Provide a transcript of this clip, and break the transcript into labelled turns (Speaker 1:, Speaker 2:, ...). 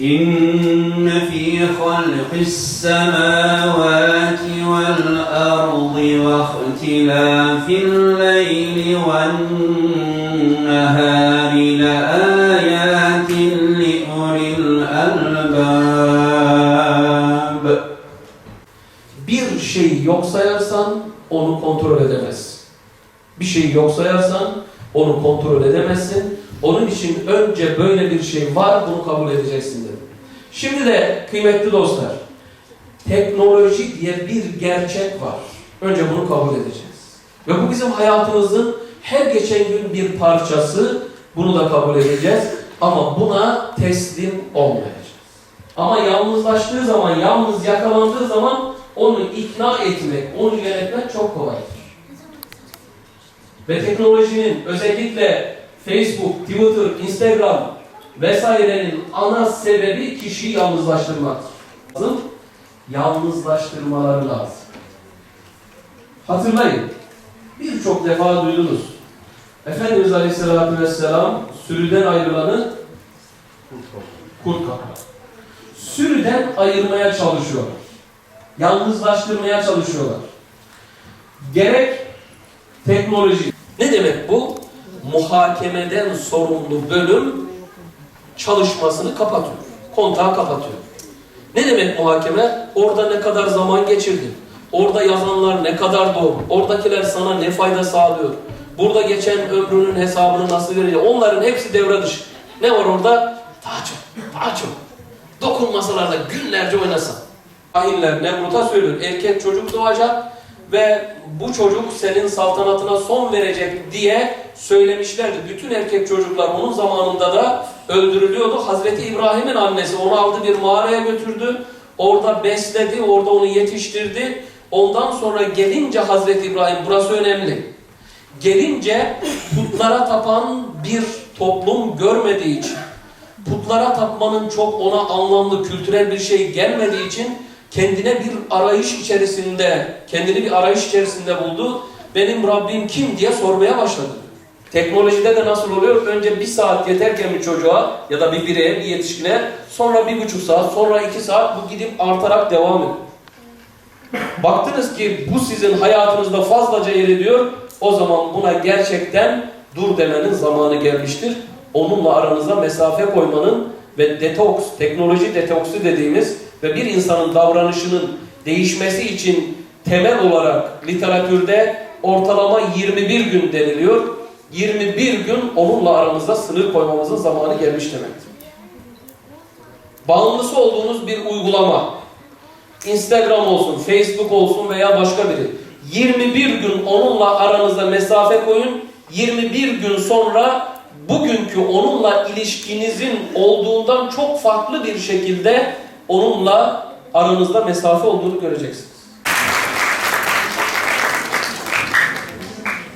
Speaker 1: إن في خلق السماوات والأرض واختلاف الليل والنهار لآيات لأولي الألباب
Speaker 2: Bir şey yok sayarsan onu kontrol edemezsin. Bir şey yok sayarsan onu kontrol edemezsin. onun için önce böyle bir şey var bunu kabul edeceksin dedim. Şimdi de kıymetli dostlar teknoloji diye bir gerçek var. Önce bunu kabul edeceğiz. Ve bu bizim hayatımızın her geçen gün bir parçası. Bunu da kabul edeceğiz. Ama buna teslim olmayacağız. Ama yalnızlaştığı zaman, yalnız yakalandığı zaman onu ikna etmek, onu yönetmek çok kolaydır. Ve teknolojinin özellikle Facebook, Twitter, Instagram vesairenin ana sebebi kişiyi yalnızlaştırmak. Lazım. Yalnızlaştırmaları lazım. Hatırlayın. Birçok defa duydunuz. Efendimiz Aleyhisselatü Vesselam sürüden ayrılanı kurt kapar. Sürüden ayırmaya çalışıyorlar. Yalnızlaştırmaya çalışıyorlar. Gerek teknoloji. Ne demek bu? Muhakemeden sorumlu bölüm çalışmasını kapatıyor. Kontağı kapatıyor. Ne demek muhakeme? Orada ne kadar zaman geçirdin? Orada yazanlar ne kadar doğru? Oradakiler sana ne fayda sağlıyor? Burada geçen ömrünün hesabını nasıl verecek? Onların hepsi devre dışı. Ne var orada? Daha çok, daha çok. Dokunmasalar da günlerce oynasan. Ahiller Nemrut'a söylüyor. Erkek çocuk doğacak ve bu çocuk senin saltanatına son verecek diye söylemişlerdi. Bütün erkek çocuklar onun zamanında da öldürülüyordu. Hazreti İbrahim'in annesi onu aldı bir mağaraya götürdü. Orada besledi, orada onu yetiştirdi. Ondan sonra gelince Hazreti İbrahim, burası önemli. Gelince putlara tapan bir toplum görmediği için, putlara tapmanın çok ona anlamlı, kültürel bir şey gelmediği için kendine bir arayış içerisinde, kendini bir arayış içerisinde buldu. Benim Rabbim kim diye sormaya başladı. Teknolojide de nasıl oluyor? Önce bir saat yeterken bir çocuğa ya da bir bireye, bir yetişkine, sonra bir buçuk saat, sonra iki saat bu gidip artarak devam ediyor. Baktınız ki bu sizin hayatınızda fazlaca yer ediyor, o zaman buna gerçekten dur demenin zamanı gelmiştir. Onunla aranıza mesafe koymanın ve detoks, teknoloji detoksu dediğimiz ve bir insanın davranışının değişmesi için temel olarak literatürde ortalama 21 gün deniliyor. 21 gün onunla aramızda sınır koymamızın zamanı gelmiş demektir. Bağımlısı olduğunuz bir uygulama, Instagram olsun, Facebook olsun veya başka biri. 21 gün onunla aranızda mesafe koyun. 21 gün sonra bugünkü onunla ilişkinizin olduğundan çok farklı bir şekilde onunla aranızda mesafe olduğunu göreceksiniz.